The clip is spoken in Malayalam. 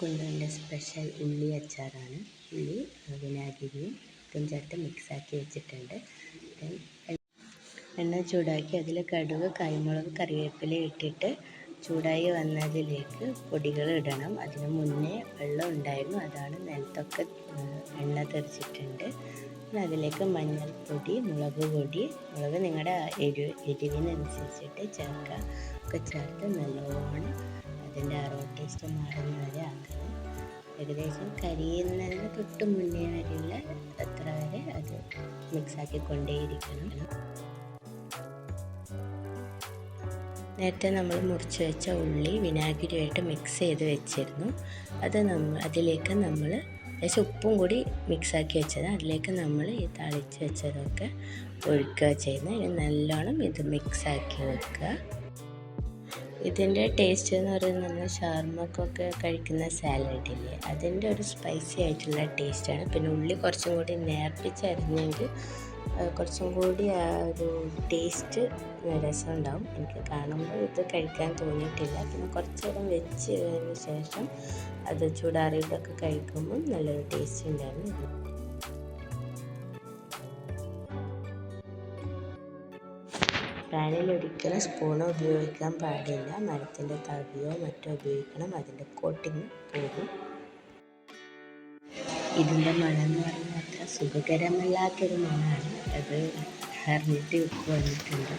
കുണ്ടുവിന്റെ സ്പെഷ്യൽ ഉള്ളി അച്ചാറാണ്. ഉള്ളി വിനാഗിരിയും ചേർത്ത് മിക്സാക്കി വെച്ചിട്ടുണ്ട്. എണ്ണ ചൂടാക്കി അതിൽ കടുക് കൈമുളക് കറിവേപ്പില ഇട്ടിട്ട് ചൂടായി വന്നതിലേക്ക് പൊടികൾ ഇടണം. അതിന് മുന്നേ വെള്ളം ഉണ്ടായിരുന്നു. അതാണ് നിലത്തൊക്കെ എണ്ണ തെറിച്ചിട്ടുണ്ട്. അതിലേക്ക് മഞ്ഞൾപ്പൊടി മുളക് പൊടി മുളക് നിങ്ങളുടെ എരിവ് എരിവിനനുസരിച്ചിട്ട് ചേർക്കുക. ഒക്കെ ചേർത്ത് നല്ലോണം അതിന്റെ അറോ ടേസ്റ്റ് മാറുന്ന വരെ ആക്കണം. ഏകദേശം കരിയുന്നതിന് തൊട്ട് മുന്നേ വരെയുള്ള അത്ര വരെ അത് മിക്സാക്കി കൊണ്ടേയിരിക്കണം നേരത്തെ നമ്മൾ മുറിച്ച് വെച്ച ഉള്ളി വിനാഗിരിയായിട്ട് മിക്സ് ചെയ്ത് വെച്ചിരുന്നു. അത് നമ്മൾ അതിലേക്ക് നമ്മൾ ഏകദേശം ഉപ്പും കൂടി മിക്സാക്കി വെച്ചത് അതിലേക്ക് നമ്മൾ ഈ തളിച്ച് വെച്ചതൊക്കെ ഒഴിക്കുക ചെയ്യുന്നത്. നല്ലോണം ഇത് മിക്സാക്കി വെക്കുക. ഇതിന്റെ ടേസ്റ്റ് എന്ന് പറയുന്നത് നമ്മൾ ഷവർമക്കൊക്കെ കഴിക്കുന്ന സാലഡില്ലേ അതിന്റെ ഒരു സ്പൈസി ആയിട്ടുള്ള ടേസ്റ്റാണ് പിന്നെ ഉള്ളി കുറച്ചും കൂടി നേർപ്പിച്ചരിഞ്ഞെങ്കിൽ കുറച്ചും കൂടി ആ ഒരു ടേസ്റ്റ് രസമുണ്ടാവും. എനിക്ക് കാണുമ്പോൾ ഇത് കഴിക്കാൻ തോന്നിയിട്ടില്ല. പിന്നെ കുറച്ച് നേരം വെച്ച് ശേഷം അത് ചൂടാറിയിട്ടൊക്കെ കഴിക്കുമ്പോൾ നല്ലൊരു ടേസ്റ്റ് ഉണ്ടായിരുന്നു പാനിൽ ഒരിക്കലും സ്പൂണോ ഉപയോഗിക്കാൻ പാടില്ല. മരത്തിന്റെ തവിയോ മറ്റോ ഉപയോഗിക്കണം. അതിന്റെ കോട്ടിങ് പോകും ഇതിന്റെ മണം എന്ന് പറയുന്നത് അത്ര സുഖകരമല്ലാത്തൊരു മണമാണ് അത് ഹെർമിറ്റി വന്നിട്ടുണ്ട്.